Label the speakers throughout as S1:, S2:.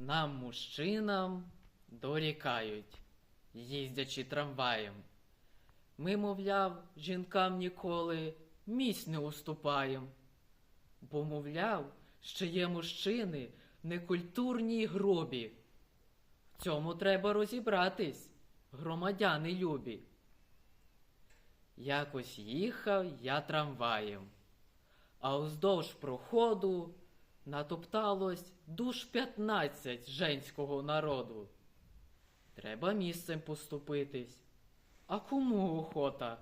S1: Нам, мужчинам, дорікають, їздячи трамваєм. Ми, мовляв, жінкам ніколи місць не уступаєм. Бо, мовляв, що є мужчини некультурні й грубі. В цьому треба розібратись, громадяни любі. Якось їхав я трамваєм, а уздовж проходу натопталось душ п'ятнадцять женського народу. Треба місцем поступитись. А кому охота?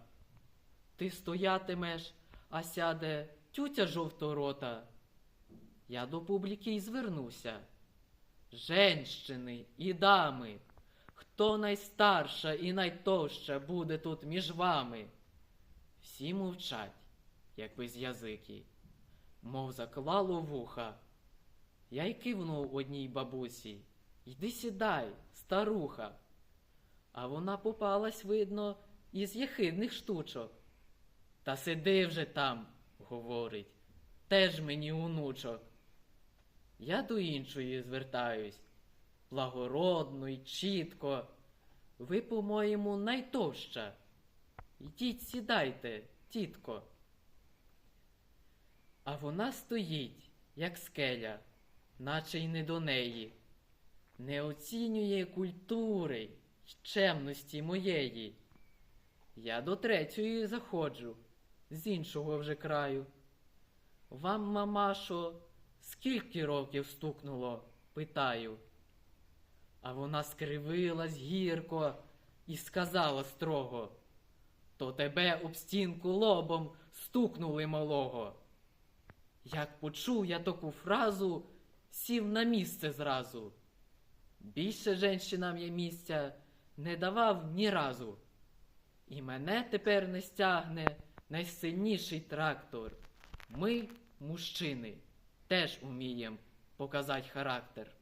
S1: Ти стоятимеш, а сяде тютя жовторота. Я до публіки й звернуся. Женщини і дами, хто найстарша і найтовща буде тут між вами? Всі мовчать, як без язики, мов заклало вуха. Я й кивнув одній бабусі. Йди сідай, старуха. А вона попалась, видно, із єхидних штучок. Та сиди вже там, говорить, теж мені онучок. Я до іншої звертаюсь, благородно й чітко. Ви, по-моєму, найтовща. Йдіть сідайте, тітко. А вона стоїть, як скеля, наче й не до неї, не оцінює культури й чемності моєї. Я до третьої заходжу, з іншого вже краю. Вам, мамашо, скільки років стукнуло? питаю. А вона скривилась гірко і сказала строго, то тебе об стінку лобом стукнули малого. Як почув я таку фразу, сів на місце зразу. Більше женщинам я місця не давав ні разу. І мене тепер не стягне найсильніший трактор. Ми, мужчини, теж умієм показати характер.